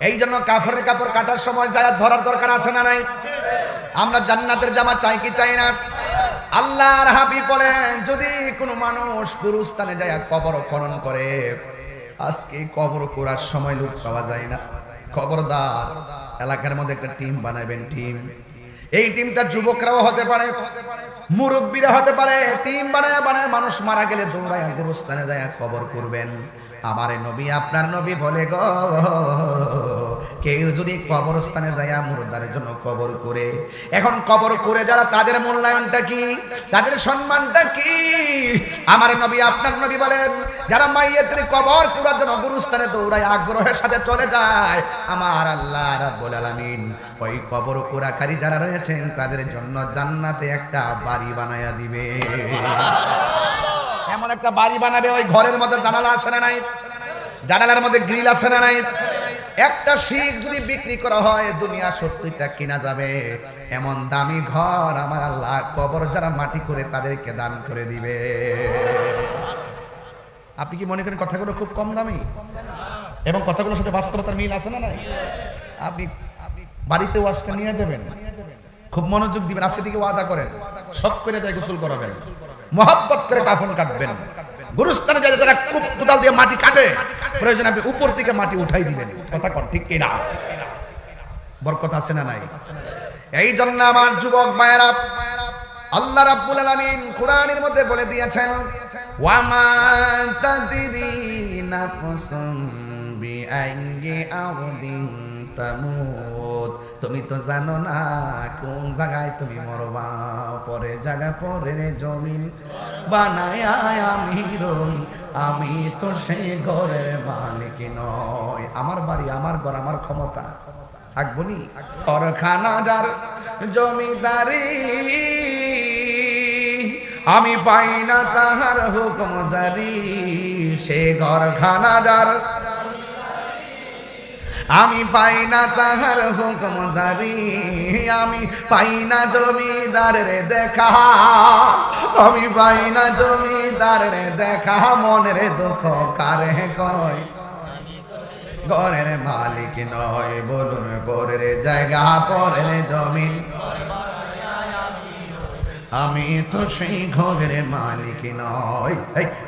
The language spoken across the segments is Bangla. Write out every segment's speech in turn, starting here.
এই জন্য কাফরের কাপড় কাটার সময় যায় ধরার দরকার আছে না নাই? আমরা জান্নাতের জামা চাই কি চাই না? আল্লাহর হাবি বলেন, যদি কোনো মানুষ গুরুস্থানে যায়, কবর খনন করে, আজকে কবর করার সময় লোক পাওয়া যায় না। খবরদার, এলাকার মধ্যে একটা টিম বানাবেন টিম। এই টিমটা যুবকরাও হতে পারে, মুরব্বীরা হতে পারে, টিম বানায় বানায় মানুষ মারা গেলে দৌড়ায় গুরুস্থানে যায় কবর করবেন। আমারে নবী, আপনার নবী বলে গো, কেউ যদি কবরস্থানে যায় মুর্দারের জন্য কবর করে, এখন কবর করে যারা, তাদের মূল্যায়নটা কি? তাদের সম্মানটা কি? আমার নবী, আপনার নবী বলেন, যারা মাইয়েতের কবর করার জন্য গুরুস্থানে দৌড়ায়, আগ্রহের সাথে চলে যায়, আমার আল্লাহ রাব্বুল আলামিন ওই কবর কোরাকারী যারা রয়েছেন, তাদের জন্য জান্নাতে একটা বাড়ি বানায়া দিবে। এমন একটা বাড়ি বানাবে, ওই ঘরের মধ্যে জানালা আছে না নাই? জানালার মধ্যে গ্রিল আছে না নাই? একটা শিখ যদি বিক্রি করা হয়, দুনিয়া সত্যিটা কিনা যাবে? এমন দামি ঘর আমার আল্লাহ কবর যারা মাটি করে তাদেরকে দান করে দিবে। আপনি কি মনে করেন কথাগুলো খুব কম দামি? এবং কথাগুলোর সাথে বাস্তবতার মিল আছে না নাই? আপনি বাড়িতে ওয়াজটা নিয়ে যাবেন। খুব মনোযোগ দিবেন, আজকে থেকে ওয়াদা করেন সব করে যায় গোসল করাবেন। মহাব্বত করে কাফন কাটবেন। গুরুস্থানে যায় যারা খুব কোদাল দিয়ে মাটি কাটে, প্রয়োজন আপনি উপর থেকে মাটি উঠাই দিবেন। কথা কর ঠিক কিনা? বরকত আছে না নাই? এই জন্য আমার যুবক মায়েরা, আল্লাহ রাব্বুল আলামিন কোরআনের মধ্যে বলে দিয়েছেন, ওয়ামা তাদরি নাফসুম বিআইয়ি আরদিন তামুত। তুমি তো জানো না কোন জায়গায় তুমি মরবা? পরে জায়গা, পরে জমিন। বানায় আমি রই, আমি তো সেই ঘরের মালিক নয় আমার বাড়ি, আমার ঘর, আমার ক্ষমতা। থাকব নি? কারখানা যার জমিদারি, আমি পাই না তাহার হুকুম জারি। সে ঘরখানা যার আমি পাই না তাহার হুকুম জারি, আমি পাই না জমিদার রে দেখা, আমি পাই না জমিদার রে দেখা, মনের দুঃখ কারে কয়? ঘরের মালিক নয়, বলুন পরের জায়গা, পরের জমিন আমি তো সেই ঘরের মালিক নয়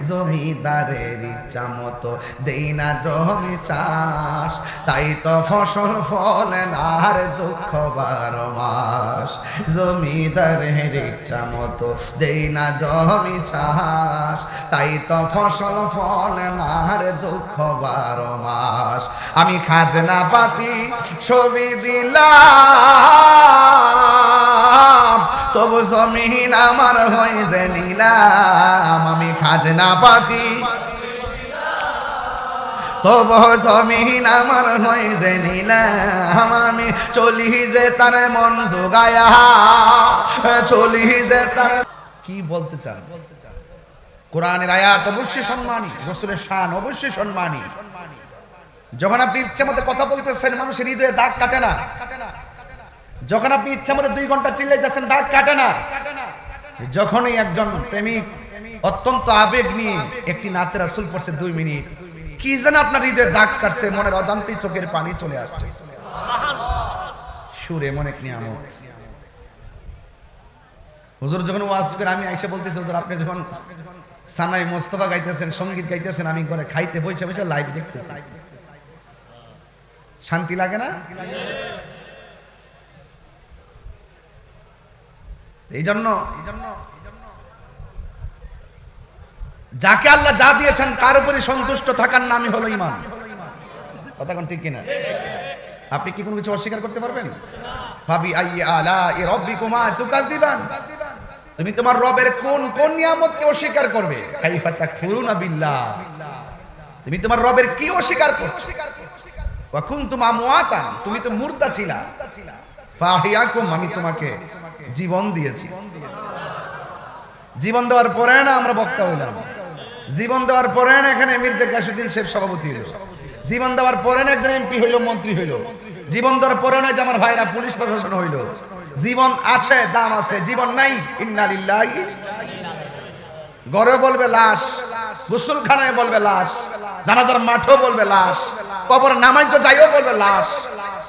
জমিদারের ইচ্ছা মতো দেই না জমি চাষ। তাই তো ফসল ফলে আর দুঃখ বারো মাস। জমিদারের ইচ্ছা মতো দেই না জমি চাষ। তাই তো ফসল ফলে আর দুঃখ বারো মাস। আমি খাজনা পাতি ছবি দিলাম। তবু জমিন আমার হয়ে যে নিলাম, আমি খাজনা পাতি। তবু জমিন আমার হয়ে যে নিলাম, আমি চলি যে তার মন জোগায়া। চলি যে তার কি বলতে চান? কোরআনের আয়াত অবশ্যই সম্মানী, রসুলের শান অবশ্যই সম্মানী। যখন আপনি ইচ্ছে মতো কথা বলতেছেন, মানুষের হৃদয়ে দাগ কাটে না। যখন আপনি ইচ্ছা মতো দুই ঘণ্টা চিল্লাইতেছেন দাগ কাটে না। যখনই একজন প্রেমিক অত্যন্ত আবেগ নিয়ে একটি নাতে রাসুল পড়ছে দুই মিনিট, কি যেন আপনার হৃদয়ে দাগ কাটছে, মনের অজান্তেই চোখের পানি চলে আসছে। সুরে মনে এক নিয়ামত। হুজুর যখন ওয়াজ করে আমি আইসা বলতেছি, হুজুর, আপনি যখন সানাই মোস্তফা গাইতেছেন, সংগীত গাইতেছেন, আমি ঘরে খাইতে বসে বসে লাইভ দেখতেছি। শান্তি লাগে না? এই জন্য যাকে আল্লাহ যা দিয়েছেন, তার উপরে সন্তুষ্ট থাকার নামই হলো ইমান কথা কোন ঠিক কিনা? আপনি কি কোনো কিছু অস্বীকার করতে পারবেন? ভাবি আলা তুমি তোমার রবের কোন কোন নিয়ামতকে অস্বীকার করবে? বিল্লাহ। তুমি তোমার রবের কি অস্বীকার আমওয়াতান। তুমি তো মুর্দা আমি তোমাকে জীবন দিয়েছি। জীবন দেওয়ার পরে না আমরা বক্তা হইলাম। জীবন দেওয়ার পরে না এখানে মির্জা গাসুদ্দিন শেখ সভাপতি হইল। জীবন দেওয়ার পরে না একজন এমপি হইল, মন্ত্রী হইল। জীবন দেওয়ার পরে না যে আমার ভাইরা পুলিশ প্রশাসন হইল। জীবন আছে, দাম আছে, জীবন নাই ইন্নালিল্লাহি ঘরে বলবে লাশ, গোসলখানায় বলবে লাশ, জানাজার মাঠেও বলবে লাশ, কবর নামাই তো যাইও বলবে লাশ।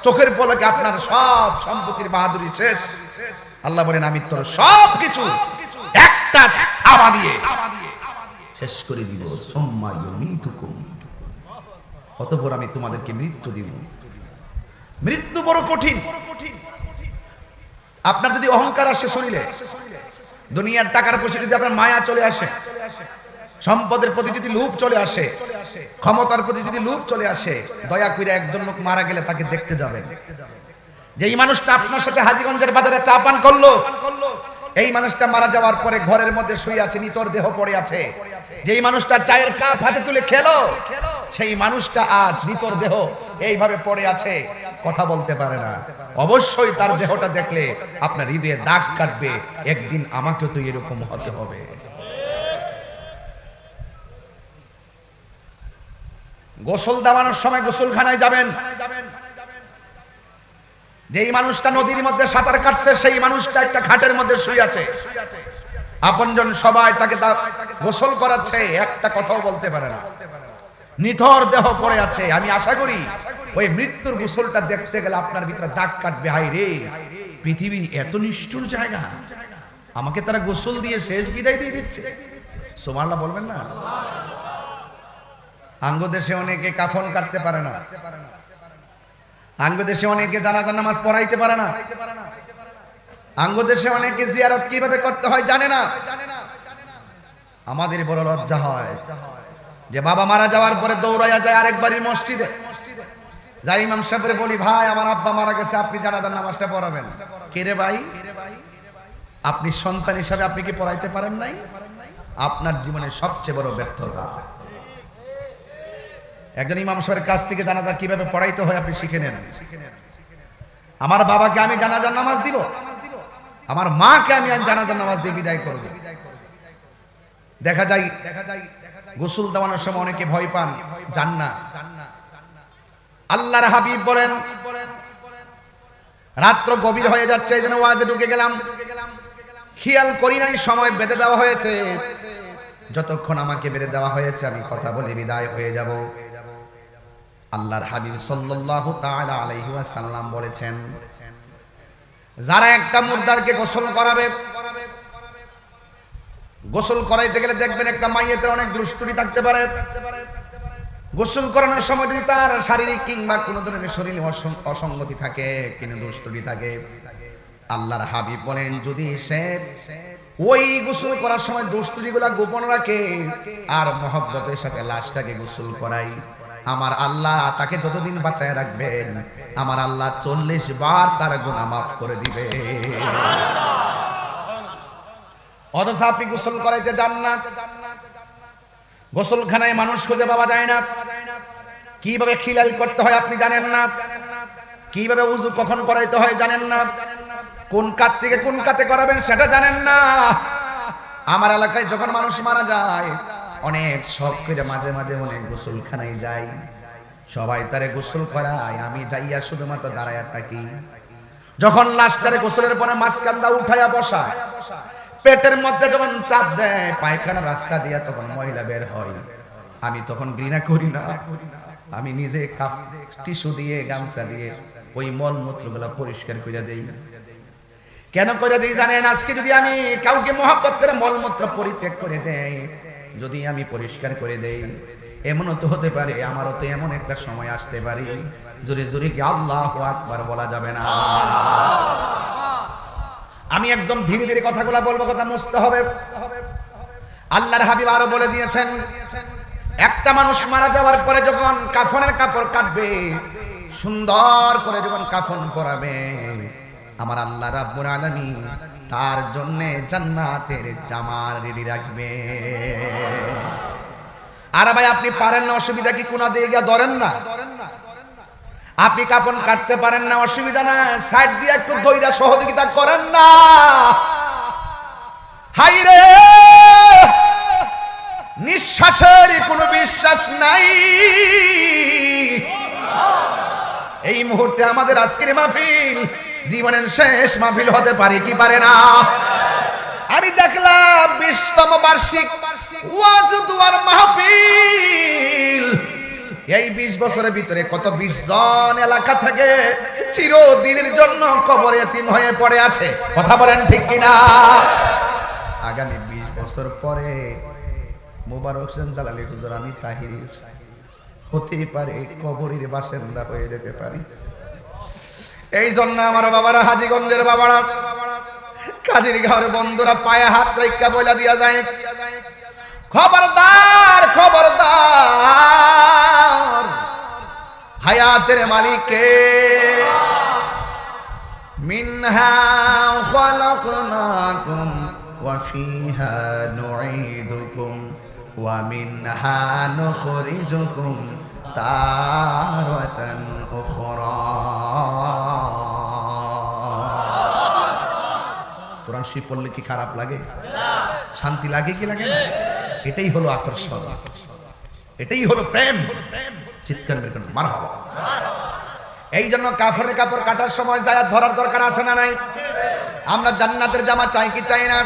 চোখের পলকে আপনার সব সম্পত্তির বাহাদুরি শেষ। আল্লাহ বলেন, আমি তোর সব কিছু একটা থাবা দিয়ে শেষ করে দিব। অতপর আমি তোমাদেরকে মৃত্যু দিব। মৃত্যু বড় কঠিন। আপনার যদি অহংকার আসে শরীরে, দুনিয়ার টাকার পয়সা যদি আপনার মায়া চলে আসে, সম্পদের প্রতি যদি লোভ চলে আসে, ক্ষমতার প্রতি যদি লোভ চলে আসে, দয়া করে একজন লোক মারা গেলে তাকে দেখতে যাবেন। যে এই মানুষটা আপনার সাথে হাজিগঞ্জের বাজারে চা পান করল, এই মানুষটা মারা যাওয়ার পরে ঘরের মধ্যে শুয়ে আছে, নিতর দেহ পড়ে আছে। যেই মানুষটা চায়ের কাপ হাতে তুলে খেলো, সেই মানুষটা আজ নিতর দেহ এইভাবে পড়ে আছে। কথা বলতে পারে না। অবশ্যই তার দেহটা দেখলে আপনার হৃদয়ে দাগ কাটবে। একদিন আমাকে তো এরকম হতে হবে। গোসল দেওয়ানোর সময় গোসলখানায় যাবেন। যেই মানুষটা নদীর মধ্যে সাঁতার কাটছে, সেই মানুষটা একটা খাটের মধ্যে শুয়ে আছে। আপনজন সবাই তাকে গোসল করাচ্ছে, একটা কথাও বলতে পারে না। নিথর দেহ পড়ে আছে, আমি আশা করি ওই মৃত্যুর গোসলটা দেখতে গেলে আপনার ভিতরে দাগ কাটবে। হাই রে পৃথিবী এত নিষ্ঠুর জায়গা। আমাকে তারা গোসল দিয়ে শেষ বিদায় দিয়ে দিচ্ছে। সোমাল্লা বলবেন না? আঙ্গ দেশে অনেকে কাফন কাটতে পারে না। আঙ্গ দেশে অনেকে জানাজার নামাজ পড়াইতে পারে না। আঙ্গ দেশে অনেকে জিয়ারত কীভাবে করতে হয় জানে না। আমাদের বড় লজ্জা হয় যে বাবা মারা যাওয়ার পরে দৌড়াইয়া যায় আরেকবারই মসজিদে। যাই ইমাম সাহেবের বলি, ভাই, আমার আব্বা মারা গেছে, আপনি জানাজার নামাজটা পড়াবেন। কে রে ভাই? আপনি সন্তান হিসাবে আপনি কি পড়াইতে পারেন নাই? আপনার জীবনের সবচেয়ে বড় ব্যর্থতা। একজন ইমাম সাহেবের কাছ থেকে জানাজা কীভাবে পড়াইতে হয় আপনি শিখে নেন। আমার বাবাকে আমি জানাজার নামাজ দিব। আমার মাকে আমি জানাজার নামাজ দিয়ে বিদায় করব। দেখা যায় দেখা যায় গোসল দেওয়ানোর সময় অনেকে ভয় পান জান না। আল্লাহর হাবিব বলেন, রাত্র গভীর হয়ে যাচ্ছে, এই জন্য ওয়াজে ঢুকে গেলাম। খেয়াল করি নাই, সময় বেঁধে দেওয়া হয়েছে। যতক্ষণ আমাকে বেঁধে দেওয়া হয়েছে, আমি কথা বলে বিদায় হয়ে যাব। আল্লাহর হাবিব সাল্লাল্লাহু তাআলা আলাইহি ওয়াসাল্লাম বলেছেন, যারা একটা মুর্দারকে গোসল করাবে, গোসল করাইতে গেলে দেখবেন একটা মাইয়েতের অনেক দুষ্টুরি থাকতে পারে। গোসল করানোর সময় যদি তার শারীরিক কিংবা কোনো ধরনের শরীরে অসং- অসঙ্গতি থাকে কিন্তু দুষ্টুরি থাকে, আল্লাহর হাবিব বলেন, যদি সে ওই গোসল করার সময় দুষ্টুরিগুলা গোপন রাখে আর মহব্বতের সাথে লাশটাকে গোসল করাই আমার আল্লাহ তাকে যতদিন বাঁচায় রাখবেন, আমার আল্লাহ চল্লিশ বার তার গুনাহ মাফ করে দিবে অথচ আপনি গোসল করাইতে যান না। গোসলখানায় মানুষ খুঁজে পাওয়া যায় না। কীভাবে খিলাল করতে হয় আপনি জানেন না। কীভাবে উজু কখন করাইতে হয় জানেন না। কোন কাত থেকে কোন কাতে করাবেন সেটা জানেন না। আমার এলাকায় যখন মানুষ মারা যায় অনেক শখ করে মাঝে মাঝে অনেক গোসলখানায় যাই। সবাই তারে গোসল করায়, আমি যাইয়া শুধুমাত্র দাঁড়াইয়া থাকি। যখন লাস্টারে গোসলের পরে মাঝকান্দা উঠাইয়া বসায়, পেটের মধ্যে যখন চাপ দেয়, পায়খানা রাস্তা দিয়া তখন মহিলা বের হয়। আমি তখন ঘৃণা করি না। আমি নিজে কাফ, টিস্যু দিয়ে, গামছা দিয়ে ওই মলমূত্রগুলা পরিষ্কার করে দেই। কেন করে দিই জানেন? আজকে যদি আমি কাউকে মহাব্বত করে মলমূত্র পরিত্যাগ করে দেই যদি আমি পরিষ্কার করে দেই, এমনও তো হতে পারে, আমারও তো এমন একটা সময় আসতে পারে, জোরে জোরে কি আল্লাহ আকবার বলা যাবে না। আমি একদম ধীরে ধীরে কথাগুলো বলব, কথা মুছতে হবে। আল্লাহর হাবিব আরও বলে দিয়েছেন, একটা মানুষ মারা যাওয়ার পরে যখন কাফনের কাপড় কাটবে, সুন্দর করে যখন কাফন পরাবে, আমার আল্লাহ রাব্বুল আলামিন তার জন্য জান্নাতের জামা রেডি রাখবে। আর ভাই, আপনি পারেন না, অসুবিধা কি? কোনা দিয়ে গিয়া ধরেন না। আপনি কাপন কাটতে পারেন না, অসুবিধা না। সাইড দিয়ে একটু দইরা সহযোগিতা করেন না। হাই রে! নিঃশ্বাসের কোনো বিশ্বাস নাই। এই মুহূর্তে আমাদের আজকের মাহফিল, জীবনের শেষ মাহফিল হতে পারে কি পারে না? আমি দেখলাম বিশতম বার্ষিক ওয়াজ দুয়ার মাহফিল। এই বিশ বছরের ভিতরে কত বিশ জন এলাকা থেকে চিরদিনের জন্য কবরে এতিম হয়ে পড়ে আছে। কথা বলেন ঠিক কিনা? আগামী বিশ বছর পরে মোবারক জালালি হুজুর আমি তাহির। হতেই পারে কবরের বাসিন্দা হয়ে যেতে পারি। এই জন্য আমার বাবারা, হাজিগঞ্জের বাবারা, কাজীর ঘরের বন্ধুরা পায়ে হাত রেখা বইলা দিয়া যায়। খবরদার খবরদার, হায়াতের মালিককে মিনহা খলাকনাকুম ওয়া মিনহা নুখরিজুকুম তারাতান উখরা। কোরআন শরীফ পড়লে কি খারাপ লাগে? শান্তি লাগে কি লাগে না? এটাই হলো আকর্ষণ। এটাই হলো প্রেম। চিৎকার বের করুন মার হবা এই জন্য কাফের কাপড় কাটার সময় যায় ধরার দরকার আছে না নাই? আমরা জান্নাতের জামা চাই কি চাই না?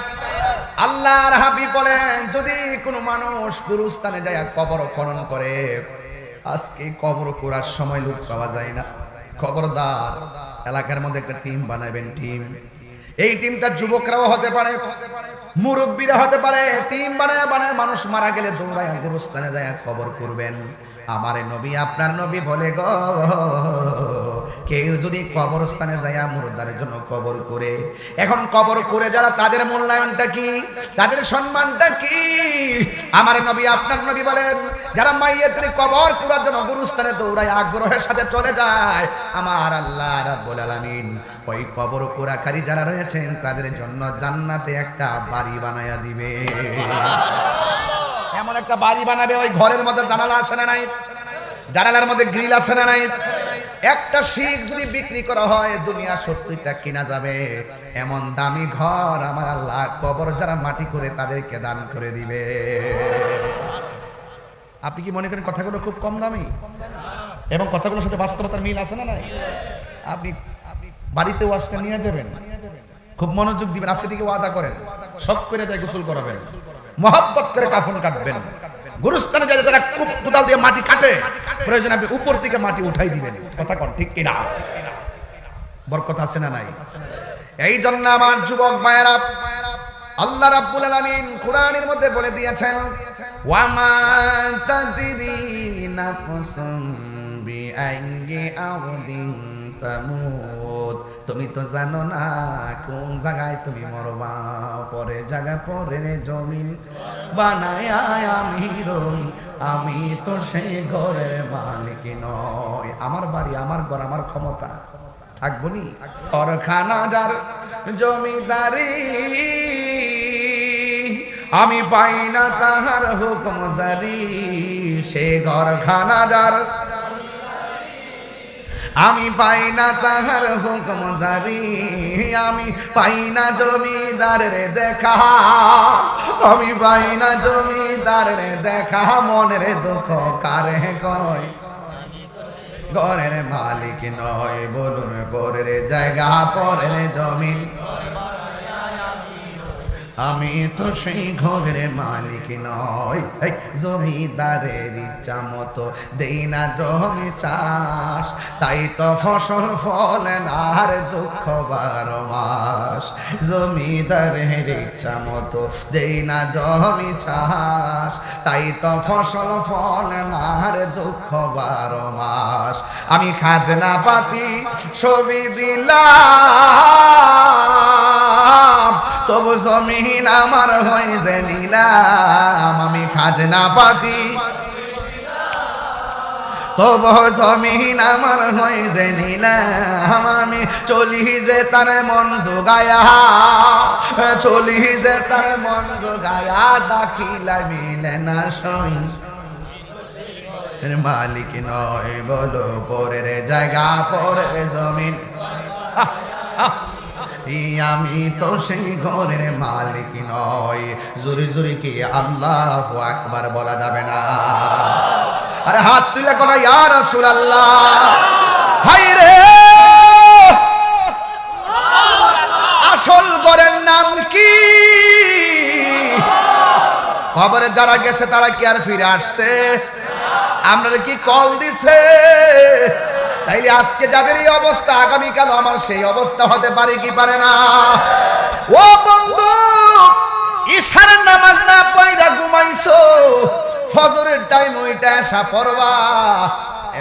আল্লাহর হাবিব বলেন, যদি কোনো মানুষ গুরুস্থানে যায় কবর খনন করে আজকে কবর করার সময় লোক পাওয়া যায় না। খবরদার, এলাকার মধ্যে একটা টিম বানাবেন টিম এই টিমটা যুবকরাও হতে পারে, মুরব্বীরা হতে পারে। টিম বানায় বানায় মানুষ মারা গেলে দৌড়ায় গুরুস্থানে যায় খবর করবেন। আমারে নবী, আপনার নবী বলে গো। কেউ যদি কবরস্থানে যায় মুর্দারের জন্য কবর করে, এখন কবর করে যারা তাদের মূল্যায়নটা কি? তাদের সম্মানটা কি? আমার নবী, আপনার নবী বলেন, যারা মাইয়েতের কবর করার জন্য গুরুস্থানে দৌড়ায় আগ্রহের সাথে চলে যায়, আমার আল্লাহ রাব্বুল আলামিন ওই কবর কোরাকারী যারা রয়েছেন, তাদের জন্য জান্নাতে একটা বাড়ি বানায়া দিবে। এমন একটা বাড়ি বানাবে, ওই ঘরের মধ্যে জানালা আছে না নাই? জানালার মধ্যে গ্রিল আছে না নাই? একটা শিখ যদি বিক্রি করা হয়, দুনিয়া সত্যিটা কিনা যাবে। এমন দামি ঘর আমার আল্লাহ কবর যারা মাটি করে তাদেরকে দান করে দিবে। আপনি কি মনে করেন কথাগুলো খুব কম দামি? এবং কথাগুলোর সাথে বাস্তবতার মিল আছে না নাই? আপনি বাড়িতে ওয়াজটা নিয়ে যাবেন, খুব মনোযোগ দিবেন, আজকে থেকে ওয়াদা করেন, শখ করে যায় গোসল করাবেন, মহাব্বত করে কাফন কাটবেন। গুরুস্থানে যারা খুব কোদাল দিয়ে মাটি কাটে, প্রয়োজন আপনি উপর থেকে মাটি উঠাই দিবেন। কথা কন, ঠিক কিনা? বরকত আছে না নাই? এই জন্য আমার যুবক মায়েরা, আল্লাহ রাব্বুল আলামিন কোরআনের মধ্যে বলে দিয়েছেন ওয়া মা তাদরি নাফসুম বিআইয়ি আরদিন তামুত। তুমি তো জানো না কোন জায়গায় তুমি মরবা? পরে জায়গা পরে জমিন বানায় আমি রই। আমি তো সেই ঘরের মালিক নয় আমার বাড়ি, আমার ঘর, আমার ক্ষমতা। থাকব নি? কারখানা যার জমিদারি, আমি পাই না তাহার হুকুম জারি। সে ঘরখানা যার আমি পাই না তাহার হুকুম জারি, আমি পাই না জমিদার রে দেখা, আমি পাই না জমিদার রে দেখা, মনের দুঃখ কারে কয়? ঘরের মালিক নয়, বলুন পরের জায়গা, পরের জমিন। আমি তো সেই ঘরের মালিক নয় জমিদারের ইচ্ছা মতো দেই না জমি চাষ। তাই তো ফসল ফলে না, আর দুঃখ বারো মাস। জমিদারের ইচ্ছা মতো দেই না জমি চাষ। তাই তো ফসল ফলে না, আর দুঃখ বারো মাস। আমি খাজনা পাতি ছবি দিলাম। তবু জমিন আমার হয়ে যে নিলাম আমি খাজনা পাতি তবু জমিন আমার হয়ে যে নিলাম আমি চলি যে তার মন যোগায়া চলি যে তার মন যোগায়া দাখিলা মিলে না সই মালিক নয় বলো পরের জায়গা পরের জমিন আহ, আহ। আমি তো সেই ঘরের মালিক নয় জোরে জোরে কি আল্লাহ আকবার বলা যাবে না। আরে হাত তুলে কোন ইয়া রাসূলুল্লাহ। হাই রে! আসল ঘরের নাম কি? কবরে যারা গেছে তারা কি আর ফিরে আসছে? আপনারা কি কল দিছে? আজকে যাদের এই অবস্থা আগামীকাল আমার সেই অবস্থা হতে পারে কি পারে না? ও বন্ধু ঈশানের নামাজ না পয়রা ঘুমাইছো, ফজরের টাইম ওইটা আসা পড়বা।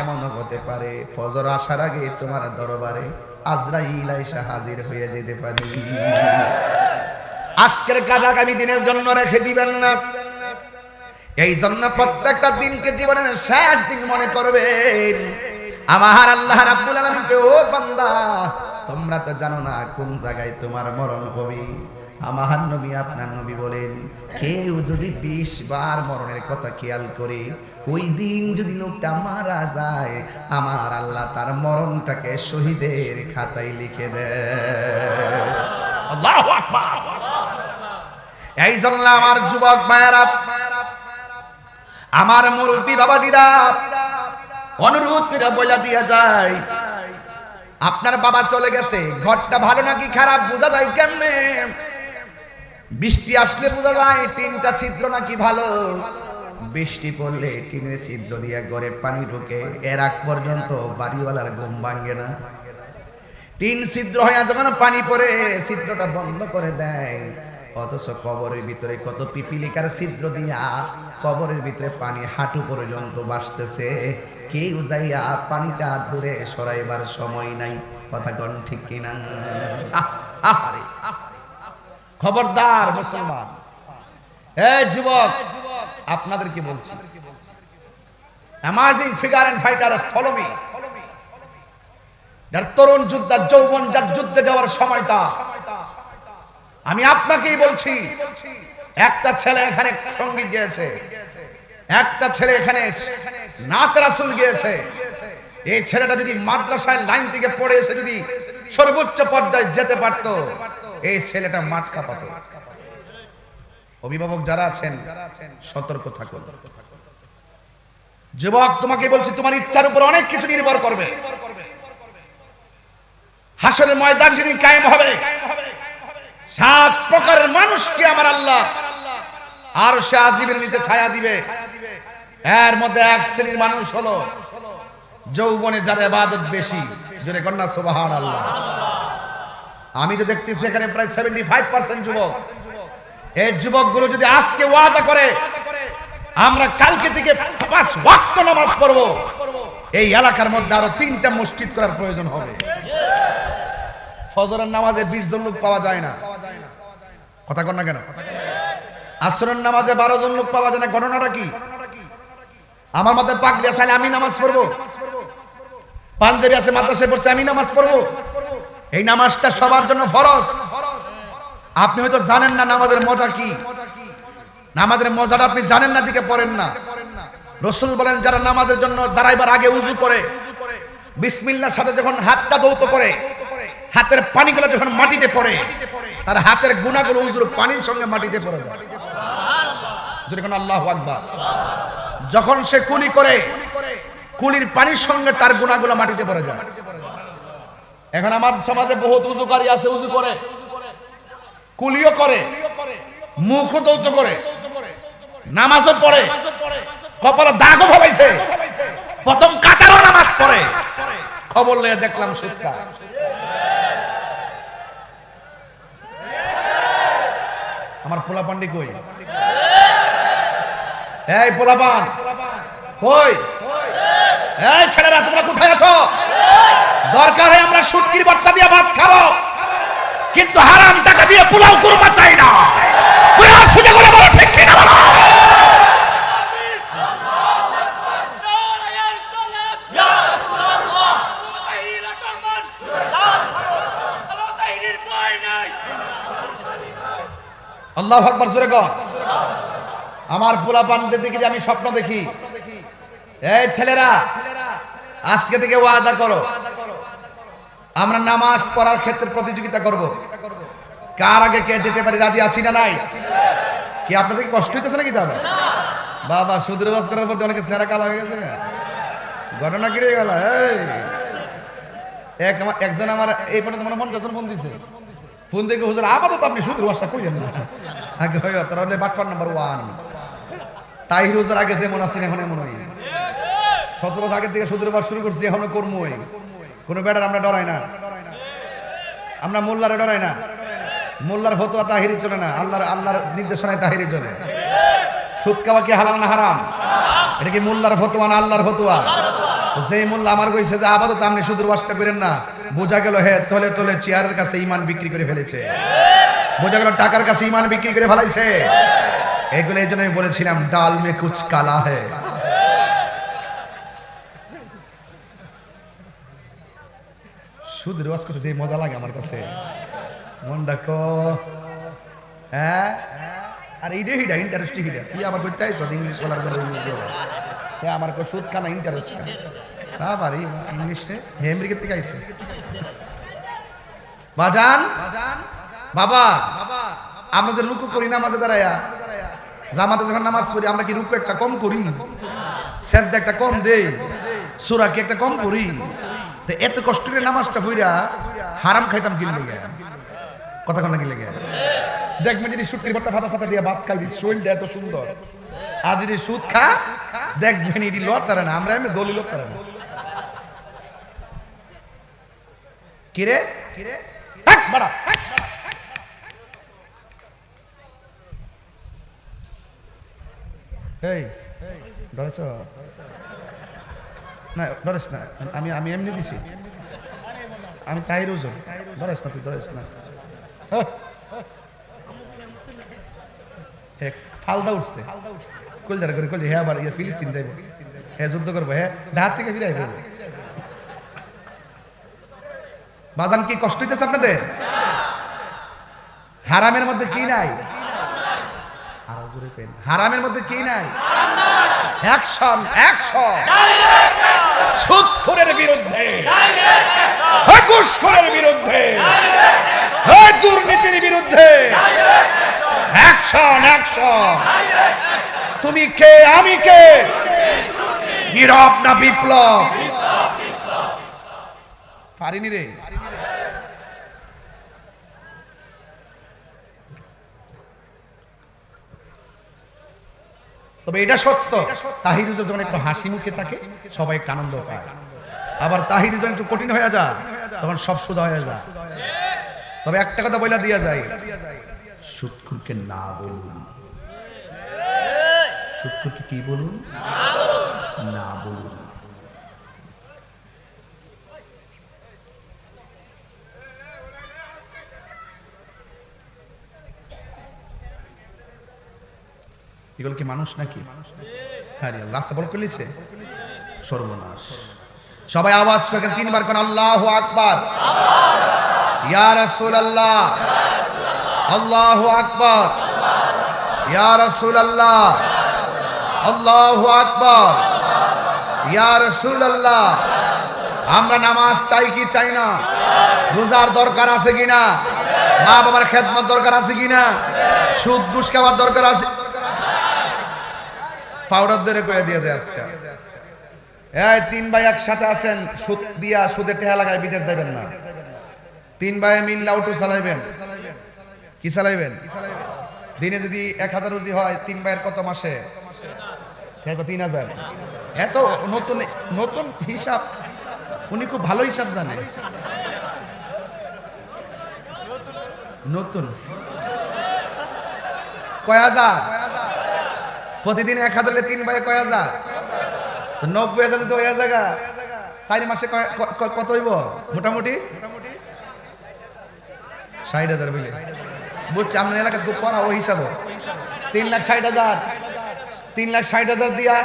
এমনও হতে পারে, ফজর আসার আগে তোমার দরবারে আজরাইল আইসা হাজির হয়ে যেতে পারে। আজকের কাজ আগামী দিনের জন্য রেখে দিবেন না। এই জন্য প্রত্যেকটা দিনকে জীবনের শেষ দিন মনে করবেন। আমার আল্লাহ রাব্বুল আলামিনকে ও বান্দা, তোমরা তো জানো না কোন জায়গায় তোমার মরণ হবে। আমার নবী আপনার নবী বলেন, কেউ যদি বিশ বার মরণের কথা খেয়াল করে, ওই দিন যদি লোকটা মারা যায়, আমার আল্লাহ তার মরণটাকে শহীদের খাতায় লিখে দেয়। আমার যুবক আমার মুরব্বী বাবাটিরা অনুরোধ করে বইলা দিয়া যায়, আপনার বাবা চলে গেছে, ঘরটা ভালো নাকি খারাপ, বোঝা যায় কেমনে? বৃষ্টি আসলে বোঝা যায় টিনটা ছিদ্র নাকি ভালো। বৃষ্টি পড়লে টিনের ছিদ্র দিয়ে ঘরে পানি ঢুকে, এর আগ পর্যন্ত বাড়িওয়ালার ঘুম ভাঙ্গে না। টিন ছিদ্র হয়ে যখন পানি পড়ে, ছিদ্রটা বন্ধ করে দেয়, অথচ কবরের ভিতরে কত পিপিলিকার ছিদ্র দিয়া কবরের ভিতরে পানি হাঁটু পর্যন্ত বাসতেছে কেউ যাইয়া পানিটা দূরে সরাইবার সময় নাই। কথা কন ঠিক কিনা। খবরদার মুসলমান। এ যুবক বলছি। অ্যামাজিং ফিগার ফাইটার তরুণ যোদ্ধা, যৌবন, যার যুদ্ধে যাওয়ার সময়টা। আমি আপনাকেই বলছি। একটা ছেলে এখানে সংগীত গিয়েছে। একটা ছেলে এখানে নাত রাসুল গিয়েছে। এই ছেলেটা যদি মাদ্রাসায় লাইন থেকে পড়ে এসে যদি সর্বোচ্চ পর্যায়ে যেতে পারতো, এই ছেলেটা মাঠ কাঁপাত। অভিভাবক যারা আছেন, সতর্ক থাকুন। যুবক, তোমাকে বলছি, তোমার ইচ্ছার উপর অনেক কিছু নির্ভর করবে। হাসরের ময়দান যেদিন কায়েম হবে। সাত প্রকারের মানুষকে আমার আল্লাহ? আর সে আজিবের নিচে ছায়া দিবে। এর মধ্যে এক শ্রেণির মানুষ হলো যৌবনে যার এবাদত বেশি। জোরে কন্যা সুবাহান আল্লাহ আমি তো দেখতেছি এখানে প্রায় সেভেন্টি ফাইভ পার্সেন্ট যুবক। এই যুবকগুলো যদি আজকে ওয়াদা করে, আমরা কালকে থেকে পাঁচ ওয়াক্ত নামাজ পড়ব। এই এলাকার মধ্যে আরও তিনটা মসজিদ করার প্রয়োজন হবে। ফজরের নামাজে বিশ জন লোক পাওয়া যায় না। কথা কর না কেন? আসরের নামাজে বারো জন লোক পাওয়া যায় না, ঘটনাটা কি? আমার মধ্যে পাগড়ি আছে আমি নামাজ পড়ব? পাঞ্জাবি আছে, মাদ্রাসায় পড়ছে, আমি নামাজ পড়ব? এই নামাজটা সবার জন্য ফরজ। আপনি হয়তো জানেন না নামাজের মজা কি। নামাজের মজাটা আপনি জানেন না, দিকে পড়েন না। রসুল বলেন, যারা নামাজের জন্য দাঁড়াইবার আগে উজু করে, বিসমিল্লার সাথে যখন হাতটা দৌত করে, হাতের পানিগুলো যখন মাটিতে পড়ে তার হাতের গুণাগুলো উজুর পানির সঙ্গে মাটিতে পড়ে যখন আল্লাহ আকবার। যখন সে কুলি করে, কুলির পানির সঙ্গে তার গুণাগুলো মাটিতে পড়ে যায়। এখন আমার সমাজে বহুত উজুকারী আছে, উজু করে। কুলিও করে, মুখও দৌত করে, নামাজও পড়ে, কপালে দাগও ফলাইছে প্রথম কাতারও নামাজ পড়ে। খবর লয়ে দেখলাম সুৎকা আমার পোলা পান্ডি কই? এই পোলাপান কই? এই ছেলেরা, তোমরা কোথায় আছো? দরকার হয় আমরা সুটকির বাচ্চা দিয়ে ভাত খাব। কিন্তু হারাম টাকা দিয়ে পোলাও কুরমা চাই না। সুযোগ বলো ঠিক কিনা বলো। আল্লাহ আকবার, জোরে কর আমার পোলা পানদের দিকে যে আমি স্বপ্ন দেখি। এই ছেলেরা, আজকে থেকে ওয়াদা করো। আমরা নামাজ পড়ার ক্ষেত্রে প্রতিযোগিতা করব। কার আগে কে যেতে পারি, রাজি আসি না নাই? কি আপনাদের কি কষ্ট হইতেছে নাকি তাহলে? বাবা, সুদূর বাস করার পর অনেকে সেরা কালা হয়ে গেছে? ঘটনা কি রয়ে গেল? এই। এক একজন আমার এই পর্যন্ত মনে মন ফোন দিছে। ফোন দেখে হুজুর, আপাতত আপনি সুদূর বাসটা কইলেন না। আগে হয়, তারা বাটফার নাম্বার ওয়ান তাই হুজুর আগে যেমন আছেন, এখন এমন হয়। সতেরো বছর আগের থেকে সুদের বাস শুরু করছি, এখনও কর্মই। কোনো ব্যাটার আমরা ডরাই না। আমরা মোল্লারে ডরাই না। মোল্লার ফতোয়া তাহিরি চলে না, আল্লাহর আল্লাহর নির্দেশনায় তাহিরি চলে। সুদ খাওয়া কি হালাল না হারাম? এটা কি মোল্লার ফতোয়া না আল্লাহর ফতোয়া? সেই মোল্লা আমার কইছে যে আপাতত আপনি সুদের বাসটা করেন না, বোঝা গেল হে তলে তলে চেয়ারের কাছে ইমান বিক্রি করে ফেলেছে। বোঝা গেল টাকার কাছে ইমান বিক্রি করে ফেলাইছে। এগুলো এই জন্য আমি বলেছিলাম, ডাল মে কুচ কালা হে। সুদ রেওয়াজ করতে যে মজা লাগে আমার কাছে। মন ডাকো হ্যাঁ? আর এইটা হিডা ইন্টারেস্ট হিডা। তুই আমার করতে আইস ইংলিশ বলার করে হ্যাঁ আমার কো সুদ খানা ইন্টারেস্ট হ্যাঁ বাড়ি ইংলিশ রে থেকে আইছে। বাজান, বাবা আমাদের রুকু করি না মাঝে দাঁড়ায়া, জামাতে যখন নামাজ পড়ি, আমরা কি রুকু একটা কম করি? সেজদা একটা কম দেই সুরা কি একটা কম করি। তো এত কষ্ট করে নামাজটা পড়িয়া হারাম খাইতাম কি লেগে? কথা কন কি লেগে? দেখবেন যদি শুটকির ভর্তা ভাতা সাথে দিয়ে ভাত খাইবি, শরীরটা এত সুন্দর। আর যদি সুদ খা দেখবেন এটি লড় তারা না, আমরা এমনি দলি লড় তারা না। কিরে কিরে ডরেস না আমি আমি এমনি দিছি। আমি তাই ওজন ডরেস না তুই ডরেস না। ফালদা উঠছে। করে কলজি হ্যাঁ আবার ইয়ে ফিলিস্তিন যাইব। হ্যাঁ যুদ্ধ করব হ্যাঁ থেকে বাজান কি কষ্ট হইতেছে আপনাদের? হারামের মধ্যে কি নাই। হারামের মধ্যে কি নাই? Action action. সুদখোরের বিরুদ্ধে। ঘুষখোরের বিরুদ্ধে। দুর্নীতির বিরুদ্ধে। অ্যাকশন অ্যাকশন তুমি কে? আমি কে? নীরব না বিপ্লব? পারিনি রে। তবে এটা সত্য তাহিরুজের যখন একটু হাসি মুখে থাকে, সবাই একটু আনন্দ পায়। আবার তাহির যখন একটু কঠিন হয়ে যায়, তখন সব সোজা হয়ে যায়। তবে একটা কথা বইলা দিয়া যায় সুৎখুরকে না বলুন। সুৎখুরকে কি বলুন? না বলুন। এগুলো কি মানুষ নাকি? হ্যাঁ রাস্তা বল করলিছে সর্বনাশ। সবাই আওয়াজ করেন তিনবার কোন আল্লাহ আকবার। ইয়া রাসূলুল্লাহ। আল্লাহু আকবার। ইয়া রাসূলুল্লাহ। আল্লাহু আকবার। ইয়া রাসূলুল্লাহ। আমরা নামাজ চাই কি চাই না? রোজার দরকার আছে কিনা মা বাবার খেদমত দরকার আছে কিনা সুদ ঘুষ খাওয়ার দরকার আছে? পাউডার ধরে কয়ে দিয়ে যায় আজকে। এই, তিন ভাই একসাথে আছেন, সুদ দিয়া সুদে টেহা লাগায় বিদেশ যাবেন না। তিন ভাই মিল্লা উঠু চালাইবেন। কি চালাইবেন? দিনে যদি এক হাজার রুজি হয়, তিন ভাইয়ের কত মাসে? তিন হাজার এত নতুন নতুন হিসাব, উনি খুব ভালো হিসাব জানে। নতুন। কয় হাজার? প্রতিদিন এক হাজার তিন ভাই কয় হাজার? নব্বই হাজার যদি জায়গা, চারি মাসে কত হইব? মোটামুটি? মোটামুটি ষাট হাজার বুঝলে বুঝছি আপনার এলাকাতে খুব পড়া ওই হিসাবে। তিন লাখ ষাট হাজার। তিন লাখ ষাট হাজার দিয়া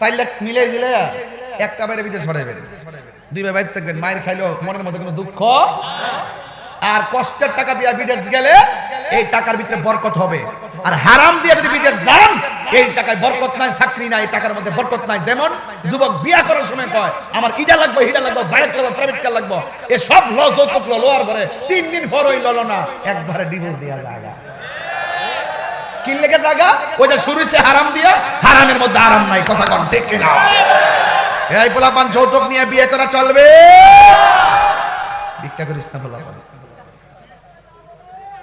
চার লাখ মিলে দিলে একটা বাইরে বিদেশ পাঠাইবেন। দুই ভাই বাইরে থাকবেন, মায়ের খাইলেও মনের মধ্যে কোনো দুঃখ আর কষ্টের টাকা দিয়ে বিদেশ গেলে এই টাকার ভিতরে বরকত হবে। আর হারাম দিয়ে যদি বিদেশ যান এই টাকায় বরকত নাই, চাকরি নাই টাকার মধ্যে বরকত নাই। যেমন যুবক বিয়া করার সময় কয়, আমার ইটা লাগবে, হিটা লাগবে বাইক লাগবে প্রাইভেট কার লাগবে। এ সব ল, যৌতুক লোয়ার ঘরে। তিন দিন পর ওই ললো না, একবারে ডিভোর্স দেওয়া জায়গা। জায়গা? ওই যে হারাম হারামের মধ্যে আরাম নাই, কথা কন, ঠিক এই যৌতুক নিয়ে বিয়ে করা চলবে? ভিক্ষা করিস না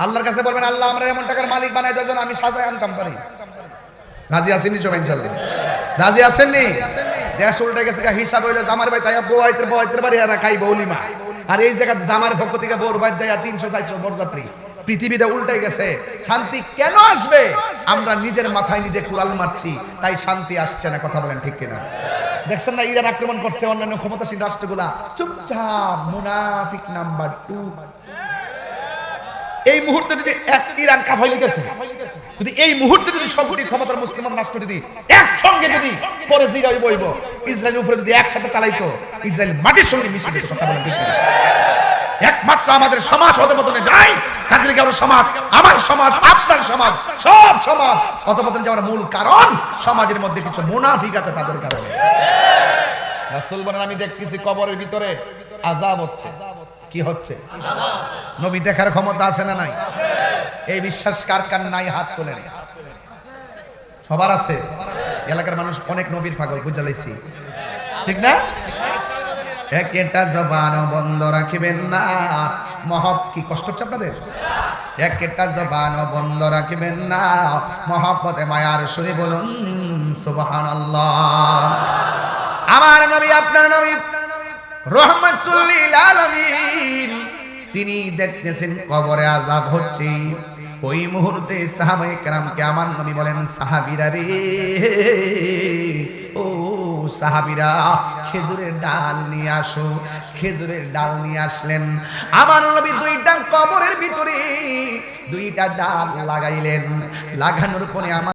আল্লাহর কাছে বলবেন, আল্লাহ আমরা এমন টাকার মালিক বানাই দেওয়ার আমি সাজায় আনতাম পারি রাজি আছেননি সবাই ইনশাল্লাহ রাজি আছেননি? দেশ উল্টে গেছে হিসাব হইল জামার ভাই তাই বউয়াইতে বউয়াইতে বাড়ি আর খাই বৌলিমা আর এই জায়গা জামার পক্ষ থেকে বোর বাদ যায় তিনশো, চারশো বরযাত্রী। পৃথিবীটা উল্টে গেছে, শান্তি কেন আসবে? আমরা নিজের মাথায় নিজে কুড়াল মারছি, তাই শান্তি আসছে না, কথা বলেন ঠিক কিনা? দেখছেন না, ইরান আক্রমণ করছে অন্যান্য ক্ষমতাসীন রাষ্ট্রগুলা? চুপচাপ মুনাফিক নাম্বার টু এই মুহূর্তে যদি এক ইরান কাফাই লিতেছে যদি এই মুহূর্তে যদি সবগুলি ক্ষমতার মুসলমান রাষ্ট্র যদি একসঙ্গে যদি পরে জিরাই বইব, ইসরায়েলের উপরে যদি একসাথে চালাইতো, ইসরায়েল মাটির সঙ্গে মিশে যেত কথা বলেন? একমাত্র আমাদের সমাজ অধপতনে যায় কাজে আমরা সমাজ, আমার সমাজ, আপনার সমাজ, সব সমাজ অধপতনে যাওয়ার মূল কারণ সমাজের মধ্যে কিছু মুনাফিক আছে তাদের কারণে রাসূল বলেন, আমি দেখতেছি কবরের ভিতরে আযাব হচ্ছে কি হচ্ছে? নবী দেখার ক্ষমতা আছে না নাই? এই বিশ্বাস কার কার নাই হাত তোলেন? সবার আছে। এলাকার মানুষ অনেক নবীর পাগল বুঝা ঠিক না? একটা জবান বন্ধ রাখিবেন না। মহব কি কষ্ট হচ্ছে আপনাদের? একটা জবান বন্ধ রাখিবেন না। মহব্বতে মায়ার সুরে বলুন, সুবহানাল্লাহ। আমার নবী, আপনার নবী রহমাতুল্লিল আলামিন। তিনি দেখতেছেন কবরে আজাব হচ্ছে। ওই মুহূর্তে সাহাবায়ে কেরামকে আমার নবী বলেন, সাহাবীরা রে, ও সাহাবিরা, খেজুরের ডাল নিয়ে আসো, খেজুরের ডাল নিয়ে আসলেন। আমার নবী দুইটা কবরের ভিতরে দুইটা ডাল লাগাইলেন। লাগানোর পরে আমার